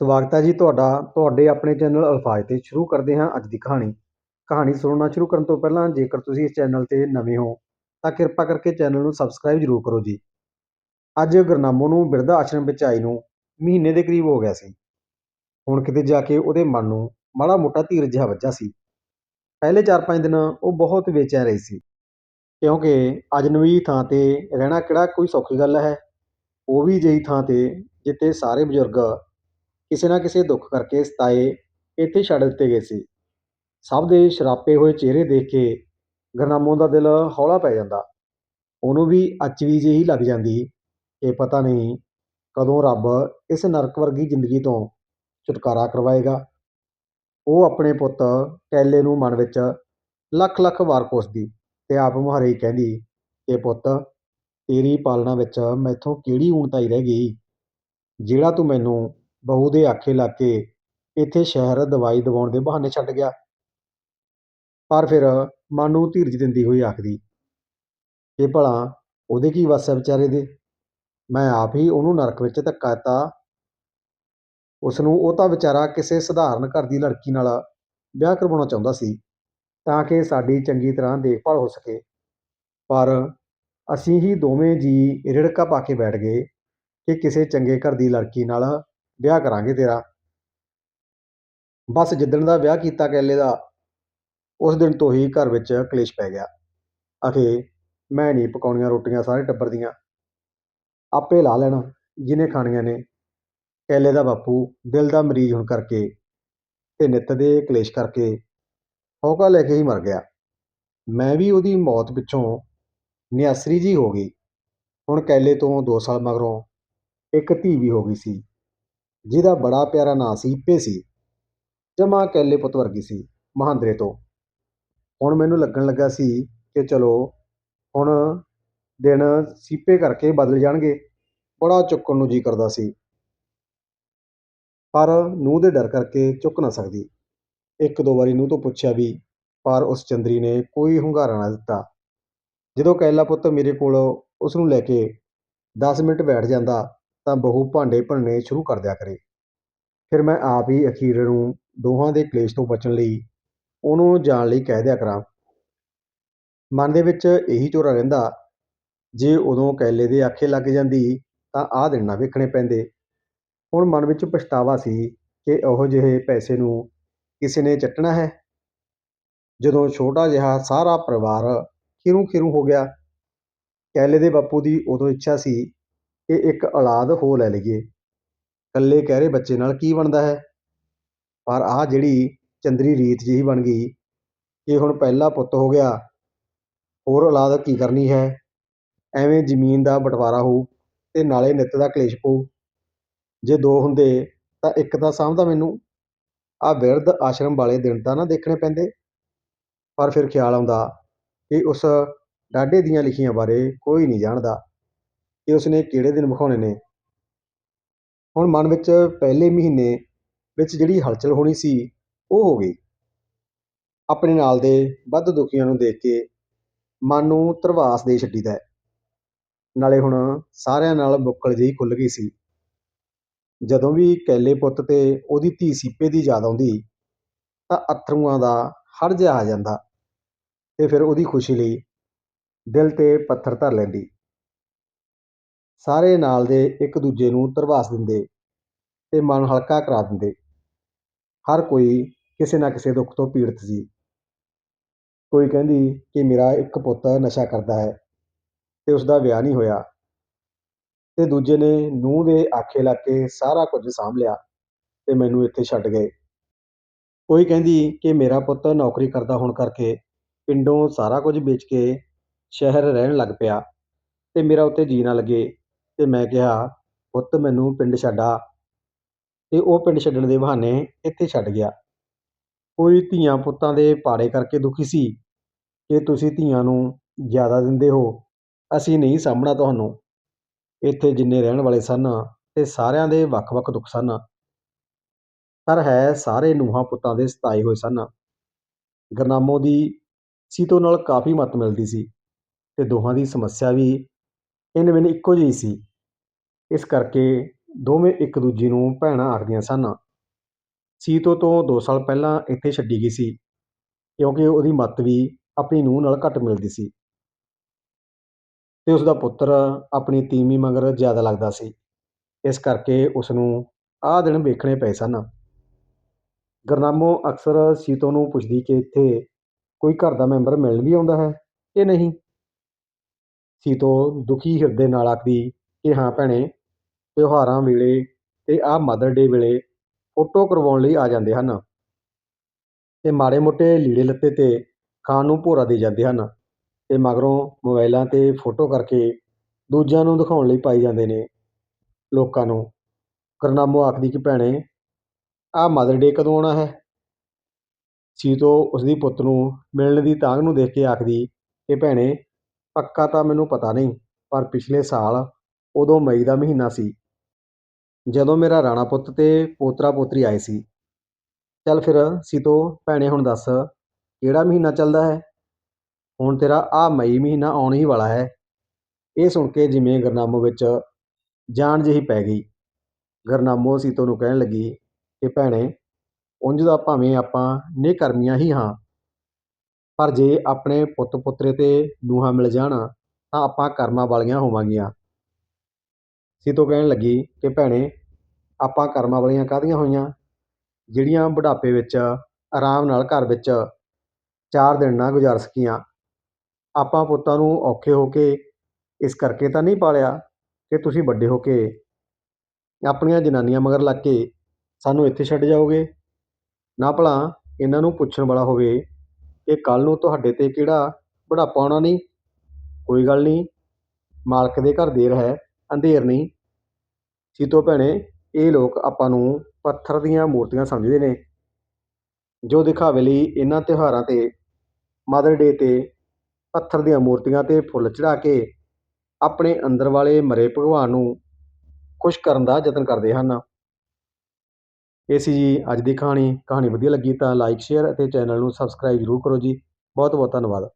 ਸਵਾਗਤ ਹੈ ਜੀ ਤੁਹਾਡਾ, ਤੁਹਾਡੇ ਆਪਣੇ ਚੈਨਲ ਅਲਫਾਜ਼ ਤੇ ਸ਼ੁਰੂ ਕਰਦੇ ਹਾਂ ਅੱਜ ਦੀ ਕਹਾਣੀ। ਕਹਾਣੀ ਸੁਣਨਾ ਸ਼ੁਰੂ ਕਰਨ ਤੋਂ ਪਹਿਲਾਂ ਜੇਕਰ ਤੁਸੀਂ ਇਸ ਚੈਨਲ ਤੇ ਨਵੇਂ ਹੋ, ਤਾਂ ਕਿਰਪਾ ਕਰਕੇ ਚੈਨਲ ਨੂੰ ਸਬਸਕ੍ਰਾਈਬ ਜ਼ਰੂਰ ਕਰੋ ਜੀ। ਅੱਜ ਗੁਰਨਾਮੋ ਨੂੰ ਬਿਰਧਾ ਆਸ਼ਰਮ ਵਿੱਚ ਆਈ ਨੂੰ ਮਹੀਨੇ ਦੇ ਕਰੀਬ ਹੋ ਗਿਆ ਸੀ। ਹੁਣ ਕਿਤੇ ਜਾ ਕੇ ਉਹਦੇ ਮਨ ਨੂੰ ਮਾੜਾ ਮੋਟਾ ਧੀਰ ਜਿਹਾ ਵੱਜਾ ਸੀ। ਪਹਿਲੇ 4-5 ਦਿਨ ਉਹ ਬਹੁਤ ਬੇਚੈਨ ਰਹੀ ਸੀ। ਕਿਉਂਕਿ ਅਜਨਬੀ ਥਾਂ ਤੇ ਰਹਿਣਾ ਕਿਹੜਾ ਕੋਈ ਸੌਖੀ ਗੱਲ ਹੈ? ਉਹ ਵੀ ਜਿਹੀ ਥਾਂ ਤੇ ਜਿੱਥੇ ਸਾਰੇ ਬਜ਼ੁਰਗ ਕਿਸੇ ਨਾ ਕਿਸੇ ਦੁੱਖ ਕਰਕੇ ਸਤਾਏ, ਇੱਥੇ ਛੱਡ ਦਿੱਤੇ ਗਏ ਸੀ। ਸਭ ਦੇ ਸ਼ਰਾਪੇ ਹੋਏ ਚਿਹਰੇ ਦੇਖ ਕੇ ਗਰਨਾਮੋ ਦਾ ਦਿਲ ਹੌਲਾ ਪੈ ਜਾਂਦਾ। ਉਹਨੂੰ ਵੀ ਅਚਵੀ ਜਿਹੀ ਲੱਗ ਜਾਂਦੀ। ਕਿ ਪਤਾ ਨਹੀਂ ਕਦੋਂ ਰੱਬ ਇਸ ਨਰਕ ਵਰਗੀ ਜ਼ਿੰਦਗੀ ਤੋਂ ਛੁਟਕਾਰਾ ਕਰਵਾਏਗਾ। ਉਹ ਆਪਣੇ ਪੁੱਤ ਕੈਲੇ ਨੂੰ ਮਨ ਵਿੱਚ ਲੱਖ ਲੱਖ ਵਾਰ ਕੋਸਦੀ ਤੇ ਆਪ ਮੁਹਾਰੇ ਕਹਿੰਦੀ ਕਿ ਪੁੱਤ, ਤੇਰੀ ਪਾਲਣਾ ਵਿੱਚ ਮੈਥੋਂ ਕਿਹੜੀ ਊਣਤਾਈ ਰਹਿ ਗਈ? ਜਿਹੜਾ ਤੂੰ ਮੈਨੂੰ ਬਹੂ ਦੇ ਆਖੇ ਲੱਗ ਕੇ ਇੱਥੇ ਸ਼ਹਿਰ ਦਵਾਈ ਦਿਵਾਉਣ ਦੇ ਬਹਾਨੇ ਛੱਡ ਗਿਆ। ਪਰ ਫਿਰ ਮਨ ਨੂੰ ਧੀਰਜ ਦਿੰਦੀ ਹੋਈ ਆਖਦੀ ਕਿ ਭਲਾ ਉਹਦੇ ਕੀ ਵੱਸ ਹੈ ਵਿਚਾਰੇ ਦੇ? ਮੈਂ ਆਪ ਹੀ ਉਹਨੂੰ ਨਰਕ ਵਿੱਚ ਧੱਕਾ ਦਿੱਤਾ। ਉਸ ਨੂੰ ਉਹ ਤਾਂ ਵਿਚਾਰਾ ਕਿਸੇ ਸਧਾਰਨ ਘਰ ਦੀ ਲੜਕੀ ਨਾਲ ਵਿਆਹ ਕਰਵਾਉਣਾ ਚਾਹੁੰਦਾ ਸੀ, ਤਾਂ ਕਿ ਸਾਡੀ ਚੰਗੀ ਤਰ੍ਹਾਂ ਦੇਖਭਾਲ ਹੋ ਸਕੇ। ਪਰ ਅਸੀਂ ਹੀ ਦੋਵੇਂ ਜੀ ਰਿੜਕਾ ਪਾ ਕੇ ਬੈਠ ਗਏ ਕਿ ਕਿਸੇ ਚੰਗੇ ਘਰ ਦੀ ਲੜਕੀ ਨਾਲ ਵਿਆਹ ਕਰਾਂਗੇ ਤੇਰਾ। ਬਸ ਜਿੱਦਣ ਦਾ ਵਿਆਹ ਕੀਤਾ ਕੈਲੇ ਦਾ, ਉਸ ਦਿਨ ਤੋਂ ਹੀ ਘਰ ਵਿੱਚ ਕਲੇਸ਼ ਪੈ ਗਿਆ। ਅਖੇ, ਮੈਂ ਨਹੀਂ ਪਕਾਉਣੀਆਂ ਰੋਟੀਆਂ ਸਾਰੇ ਟੱਬਰ ਦੀਆਂ। ਆਪੇ ਲਾ ਲੈਣ ਜਿਹਨੇ ਖਾਣੀਆਂ ਨੇ। ਕੈਲੇ ਦਾ ਬਾਪੂ ਦਿਲ ਦਾ ਮਰੀਜ਼ ਹੋਣ ਕਰਕੇ ਤੇ ਨਿੱਤ ਦੇ ਕਲੇਸ਼ ਕਰਕੇ ਹੌਕਾ ਲੈ ਕੇ ਹੀ ਮਰ ਗਿਆ। ਮੈਂ ਵੀ ਉਹਦੀ ਮੌਤ ਪਿੱਛੋਂ ਨਿਆਸਰੀ ਜੀ ਹੋ ਗਈ। ਹੁਣ ਕੈਲੇ ਤੋਂ 2 ਸਾਲ ਮਗਰੋਂ ਇੱਕ ਧੀ ਵੀ ਹੋ ਗਈ ਸੀ। ਜਿਹਦਾ ਬੜਾ ਪਿਆਰਾ ਨਾਂ ਸੀ ਹੀਪੇ ਸੀ ਜਮਾ ਕੈਲੇ ਪੁੱਤ ਵਰਗੀ ਸੀ, ਮਹਾਂਦਰੇ ਤੋਂ। ਹੁਣ ਮੈਨੂੰ ਲੱਗਣ ਲੱਗਾ ਸੀ ਕਿ ਚਲੋ, ਹੁਣ ਦਿਨ ਸੀਪੇ ਕਰਕੇ ਬਦਲ ਜਾਣਗੇ। ਬੜਾ ਚੁੱਕਣ ਨੂੰ ਜੀ ਕਰਦਾ ਸੀ। ਪਰ ਨੂੰਹ ਦੇ ਡਰ ਕਰਕੇ ਚੁੱਕ ਨਾ ਸਕਦੀ। ਇੱਕ ਦੋ ਵਾਰੀ ਨੂੰਹ ਤੋਂ ਪੁੱਛਿਆ ਵੀ, ਪਰ ਉਸ ਚੰਦਰੀ ਨੇ ਕੋਈ ਹੁੰਗਾਰਾ ਨਾ ਦਿੱਤਾ। ਜਦੋਂ ਕੈਲਾ ਪੁੱਤ ਮੇਰੇ ਕੋਲ ਉਸ ਨੂੰ ਲੈ ਕੇ 10 ਮਿੰਟ ਬੈਠ ਜਾਂਦਾ ਤਾਂ ਬਹੂ ਭਾਂਡੇ ਭੰਨਣੇ ਸ਼ੁਰੂ ਕਰ ਦਿਆ ਕਰੇ। ਫਿਰ ਮੈਂ ਆਪ ਹੀ ਅਖੀਰ ਨੂੰ ਦੋਹਾਂ ਦੇ ਕਲੇਸ਼ ਤੋਂ ਬਚਣ ਲਈ ਉਹਨੂੰ ਜਾਣ ਲਈ ਕਹਿ ਦਿਆ ਕਰਾਂ। ਮਨ ਦੇ ਵਿੱਚ ਇਹੀ ਝੋਰਾ ਰਹਿੰਦਾ, ਜੇ ਉਦੋਂ ਕੈਲੇ ਦੇ ਆਖੇ ਲੱਗ ਜਾਂਦੀ ਤਾਂ ਆਹ ਦਿਨ ਨਾ ਵੇਖਣੇ ਪੈਂਦੇ। ਹੁਣ ਮਨ ਵਿੱਚ ਪਛਤਾਵਾ ਸੀ ਕਿ ਉਹੋ ਜਿਹੇ ਪੈਸੇ ਨੂੰ ਕਿਸੇ ਨੇ ਚੱਟਣਾ ਹੈ। ਜਦੋਂ ਛੋਟਾ ਜਿਹਾ ਸਾਰਾ ਪਰਿਵਾਰ ਖਿਰੂ ਖਿਰੂ ਹੋ ਗਿਆ, ਕੈਲੇ ਦੇ ਬਾਪੂ ਦੀ ਉਦੋਂ ਇੱਛਾ ਸੀ ਕਿ ਇੱਕ ਔਲਾਦ ਹੋ ਲੈ ਲਈਏ। ਇਕੱਲੇ ਕਹਿਰੇ ਬੱਚੇ ਨਾਲ ਕੀ ਬਣਦਾ ਹੈ? ਪਰ ਆਹ ਜਿਹੜੀ ਚੰਦਰੀ ਰੀਤ ਜਿਹੀ ਬਣ ਗਈ ਕਿ ਹੁਣ ਪਹਿਲਾ ਪੁੱਤ ਹੋ ਗਿਆ। ਹੋਰ ਔਲਾਦ ਕੀ ਕਰਨੀ ਹੈ? ਐਵੇਂ ਜ਼ਮੀਨ ਦਾ ਬਟਵਾਰਾ ਹੋਊ ਅਤੇ ਨਾਲੇ ਨਿੱਤ ਦਾ ਕਲੇਸ਼ ਪਊ। ਜੇ ਦੋ ਹੁੰਦੇ ਤਾਂ ਇੱਕ ਤਾਂ ਸਾਂਭਦਾ ਮੈਨੂੰ। ਆਹ ਬਿਰਧ ਆਸ਼ਰਮ ਵਾਲੇ ਦਿਨ ਤਾਂ ਨਾ ਦੇਖਣੇ ਪੈਂਦੇ। ਪਰ ਫਿਰ ਖਿਆਲ ਆਉਂਦਾ ਕਿ ਉਸ ਡਾਢੇ ਦੀਆਂ ਲਿਖੀਆਂ ਬਾਰੇ ਕੋਈ ਨਹੀਂ ਜਾਣਦਾ। ਕਿ ਉਸਨੇ ਕਿਹੜੇ ਦਿਨ ਵਿਖਾਉਣੇ ਨੇ। ਹੁਣ ਮਨ ਵਿੱਚ ਪਹਿਲੇ ਮਹੀਨੇ ਵਿੱਚ ਜਿਹੜੀ ਹਲਚਲ ਹੋਣੀ ਸੀ, ਉਹ ਹੋ ਗਈ। ਆਪਣੇ ਨਾਲ ਦੇ ਵੱਧ ਦੁਖੀਆਂ ਨੂੰ ਦੇਖ ਕੇ ਮਨ ਨੂੰ ਧਰਵਾਸ ਦੇ ਛੱਡੀਦਾ ਹੈ। ਨਾਲੇ ਹੁਣ ਸਾਰਿਆਂ ਨਾਲ ਬੁੱਕਲ ਜਿਹੀ ਖੁੱਲ੍ਹ ਗਈ ਸੀ। ਜਦੋਂ ਵੀ ਕੈਲੇ ਪੁੱਤ ਤੇ ਉਹਦੀ ਧੀ ਸੀਪੇ ਦੀ ਯਾਦ ਆਉਂਦੀ, ਤਾਂ ਅਥਰੂਆਂ ਦਾ ਹੜ ਜਿਹਾ ਆ ਜਾਂਦਾ ਅਤੇ ਫਿਰ ਉਹਦੀ ਖੁਸ਼ੀ ਲਈ ਦਿਲ ਤੇ ਪੱਥਰ ਧਰ ਲੈਂਦੀ। ਸਾਰੇ ਨਾਲ ਦੇ ਇੱਕ ਦੂਜੇ ਨੂੰ ਧਰਵਾਸ ਦਿੰਦੇ ਅਤੇ ਮਨ ਹਲਕਾ ਕਰਾ ਦਿੰਦੇ। ਹਰ ਕੋਈ ਕਿਸੇ ਨਾ ਕਿਸੇ ਦੁੱਖ ਤੋਂ ਪੀੜਤ ਸੀ। ਕੋਈ ਕਹਿੰਦੀ ਕਿ ਮੇਰਾ ਇੱਕ ਪੁੱਤ ਨਸ਼ਾ ਕਰਦਾ ਹੈ ਅਤੇ ਉਸਦਾ ਵਿਆਹ ਨਹੀਂ ਹੋਇਆ। ਅਤੇ ਦੂਜੇ ਨੇ ਨੂੰਹ ਦੇ ਆਖੇ ਲੱਗ ਕੇ ਸਾਰਾ ਕੁਝ ਸਾਂਭ ਲਿਆ ਅਤੇ ਮੈਨੂੰ ਇੱਥੇ ਛੱਡ ਗਏ। ਕੋਈ ਕਹਿੰਦੀ ਕਿ ਮੇਰਾ ਪੁੱਤ ਨੌਕਰੀ ਕਰਦਾ ਹੋਣ ਕਰਕੇ ਪਿੰਡੋਂ ਸਾਰਾ ਕੁਝ ਵੇਚ ਕੇ ਸ਼ਹਿਰ ਰਹਿਣ ਲੱਗ ਪਿਆ ਅਤੇ ਮੇਰਾ ਉੱਤੇ ਜੀ ਨਾ ਲੱਗੇ। ਤੇ ਮੈਂ ਕਿਹਾ, ਪੁੱਤ ਮੈਨੂੰ ਪਿੰਡ ਛੱਡਾ। ਤੇ ਉਹ ਪਿੰਡ ਛੱਡਣ ਦੇ ਬਹਾਨੇ ਇੱਥੇ ਛੱਡ ਗਿਆ। ਕੋਈ ਧੀਆਂ ਪੁੱਤਾਂ ਦੇ ਪਾੜੇ ਕਰਕੇ ਦੁਖੀ ਸੀ ਕਿ ਤੁਸੀਂ ਧੀਆਂ ਨੂੰ ਜ਼ਿਆਦਾ ਦਿੰਦੇ ਹੋ। ਅਸੀਂ ਨਹੀਂ ਸਾਂਭਣਾ ਤੁਹਾਨੂੰ। ਇੱਥੇ ਜਿੰਨੇ ਰਹਿਣ ਵਾਲੇ ਸਨ ਤੇ ਸਾਰਿਆਂ ਦੇ ਵੱਖ-ਵੱਖ ਦੁੱਖ ਸਨ। ਪਰ ਹੈ ਸਾਰੇ ਨੂੰਹਾਂ ਪੁੱਤਾਂ ਦੇ ਸਤਾਏ ਹੋਏ ਸਨ। ਗਰਨਾਮੋ ਦੀ ਸੀਤੋ ਨਾਲ ਕਾਫੀ ਮਤ ਮਿਲਦੀ ਸੀ ਤੇ ਦੋਹਾਂ ਦੀ ਸਮੱਸਿਆ ਵੀ ਇਨ ਬਿਨ ਇੱਕੋ ਜਿਹੀ ਸੀ। ਇਸ ਕਰਕੇ ਦੋਵੇਂ ਇੱਕ ਦੂਜੀ ਨੂੰ ਭੈਣਾਂ ਆਖਦੀਆਂ ਸਨ। ਸੀਤੋ ਤੋਂ 2 ਸਾਲ ਪਹਿਲਾਂ ਇੱਥੇ ਛੱਡੀ ਗਈ ਸੀ, ਕਿਉਂਕਿ ਉਹਦੀ ਮੱਤ ਵੀ ਆਪਣੀ ਨੂੰਹ ਨਾਲ ਘੱਟ ਮਿਲਦੀ ਸੀ। ਤੇ ਉਸ ਦਾ ਪੁੱਤਰ ਆਪਣੀ ਤੀਵੀਂ ਮਗਰ ਜ਼ਿਆਦਾ ਲੱਗਦਾ ਸੀ। ਇਸ ਕਰਕੇ ਉਸ ਨੂੰ ਆਹ ਦਿਨ ਵੇਖਣੇ ਪਏ ਸਨ। ਗਰਨਾਮੋ ਅਕਸਰ ਸੀਤੋ ਨੂੰ ਪੁੱਛਦੀ ਕਿ ਇੱਥੇ ਕੋਈ ਘਰ ਦਾ ਮੈਂਬਰ ਮਿਲਣ ਵੀ ਆਉਂਦਾ ਹੈ ਕਿ ਨਹੀਂ? ਸੀਤੋ ਦੁਖੀ ਹਿਰਦੇ ਨਾਲ ਆਖਦੀ ਕਿ ਹਾਂ ਭੈਣੇ ਤਿਉਹਾਰਾਂ ਵੇਲੇ ਅਤੇ ਆਹ ਮਦਰ ਡੇ ਵੇਲੇ ਫੋਟੋ ਕਰਵਾਉਣ ਲਈ ਆ ਜਾਂਦੇ ਹਨ ਅਤੇ ਮਾੜੇ ਮੋਟੇ ਲੀੜੇ ਲੱਤੇ ਤੇ ਖਾਣ ਨੂੰ ਭੋਰਾ ਦੇ ਜਾਂਦੇ ਹਨ ਅਤੇ ਮਗਰੋਂ ਮੋਬਾਇਲਾਂ ਤੇ ਫੋਟੋ ਕਰਕੇ ਦੂਜਿਆਂ ਨੂੰ ਦਿਖਾਉਣ ਲਈ ਪਾਈ ਜਾਂਦੇ ਨੇ ਲੋਕਾਂ ਨੂੰ। ਕਰਨਾਮੋ ਆਖਦੀ ਕਿ ਭੈਣੇ, ਆਹ ਮਦਰ ਡੇ ਕਦੋਂ ਆਉਣਾ ਹੈ? ਸੀਤੋ ਉਸਦੀ ਪੁੱਤ ਨੂੰ ਮਿਲਣ ਦੀ ਤਾਂਘ ਨੂੰ ਦੇਖ ਕੇ ਆਖਦੀ ਕਿ ਭੈਣੇ, ਪੱਕਾ ਤਾਂ ਮੈਨੂੰ ਪਤਾ ਨਹੀਂ, ਪਰ ਪਿਛਲੇ ਸਾਲ ਉਦੋਂ ਮਈ ਦਾ ਮਹੀਨਾ ਸੀ। ਜਦੋਂ ਮੇਰਾ ਰਾਣਾ ਪੁੱਤ ਅਤੇ ਪੋਤਰਾ ਪੋਤਰੀ ਆਏ ਸੀ। ਚੱਲ ਫਿਰ ਸੀਤੋ, ਭੈਣੇ ਹੁਣ ਦੱਸ, ਕਿਹੜਾ ਮਹੀਨਾ ਚੱਲਦਾ ਹੈ? ਹੁਣ ਤੇਰਾ ਆਹ ਮਈ ਮਹੀਨਾ ਆਉਣ ਹੀ ਵਾਲਾ ਹੈ। ਇਹ ਸੁਣ ਕੇ ਜਿਵੇਂ ਗਰਨਾਮੋ ਵਿੱਚ ਜਾਨ ਜਿਹੀ ਪੈ ਗਈ। ਗਰਨਾਮੋ ਸੀਤੋ ਨੂੰ ਕਹਿਣ ਲੱਗੀ ਕਿ ਭੈਣੇ, ਉਂਝ ਦਾ ਭਾਵੇਂ ਆਪਾਂ ਨਿਕਰਮੀਆਂ ਹੀ ਹਾਂ, ਪਰ ਜੇ ਆਪਣੇ ਪੁੱਤ ਪੁੱਤਰੇ ਤੇ ਨੂੰਹਾਂ ਮਿਲ ਜਾਣ, ਤਾਂ ਆਪਾਂ ਕਰਮਾਂ ਵਾਲੀਆਂ ਹੋਵਾਂਗੀਆਂ। ਸੀਤੋ ਕਹਿਣ ਲੱਗੀ ਕਿ ਭੈਣੇ, ਆਪਾਂ ਕਰਮਾਂ ਵਾਲੀਆਂ ਕਾਹਦੀਆਂ ਹੋਈਆਂ? ਜਿਹੜੀਆਂ ਬੁਢਾਪੇ ਵਿੱਚ, ਆਰਾਮ ਨਾਲ ਘਰ ਵਿੱਚ ਚਾਰ ਦਿਨ ਨਾ ਗੁਜ਼ਾਰ ਸਕੀਆਂ। ਆਪਾਂ ਪੁੱਤਾਂ ਨੂੰ ਔਖੇ ਹੋ ਕੇ ਇਸ ਕਰਕੇ ਤਾਂ ਨਹੀਂ ਪਾਲਿਆ ਕਿ ਤੁਸੀਂ ਵੱਡੇ ਹੋ ਕੇ ਆਪਣੀਆਂ ਜਨਾਨੀਆਂ ਮਗਰ ਲੱਗ ਕੇ ਸਾਨੂੰ ਇੱਥੇ ਛੱਡ ਜਾਓਗੇ? ਨਾ ਭਲਾ ਇਹਨਾਂ ਨੂੰ ਪੁੱਛਣ ਵਾਲਾ ਹੋਵੇ ਕਿ ਕੱਲ ਨੂੰ ਤੁਹਾਡੇ ਤੇ ਕਿਹੜਾ ਬੁਢਾਪਾ ਆਉਣਾ ਨਹੀਂ? ਕੋਈ ਗੱਲ ਨਹੀਂ, ਮਾਲਕ ਦੇ ਘਰ ਦੇਰ ਹੈ। ਅੰਧੇਰ ਨਹੀਂ। ਸੀਤੋ ਭੈਣੇ, ਇਹ ਲੋਕ ਆਪਾਂ ਨੂੰ ਪੱਥਰ ਦੀਆਂ ਮੂਰਤੀਆਂ ਸਮਝਦੇ ਨੇ, ਜੋ ਦਿਖਾਵੇ ਲਈ ਇਹਨਾਂ ਤਿਉਹਾਰਾਂ ਤੇ ਮਦਰ ਡੇ ਤੇ ਪੱਥਰ ਦੀਆਂ ਮੂਰਤੀਆਂ ਤੇ ਫੁੱਲ ਚੜ੍ਹਾ ਕੇ ਆਪਣੇ ਅੰਦਰ ਵਾਲੇ ਮਰੇ ਭਗਵਾਨ ਨੂੰ ਖੁਸ਼ ਕਰਨ ਦਾ ਯਤਨ ਕਰਦੇ ਹਨ। ਇਹ ਸੀ ਜੀ ਅੱਜ ਦੀ ਕਹਾਣੀ। ਕਹਾਣੀ ਵਧੀਆ ਲੱਗੀ ਤਾਂ ਲਾਈਕ ਸ਼ੇਅਰ ਅਤੇ ਚੈਨਲ ਨੂੰ ਸਬਸਕ੍ਰਾਈਬ ਜ਼ਰੂਰ ਕਰੋ ਜੀ। ਬਹੁਤ ਬਹੁਤ ਧੰਨਵਾਦ।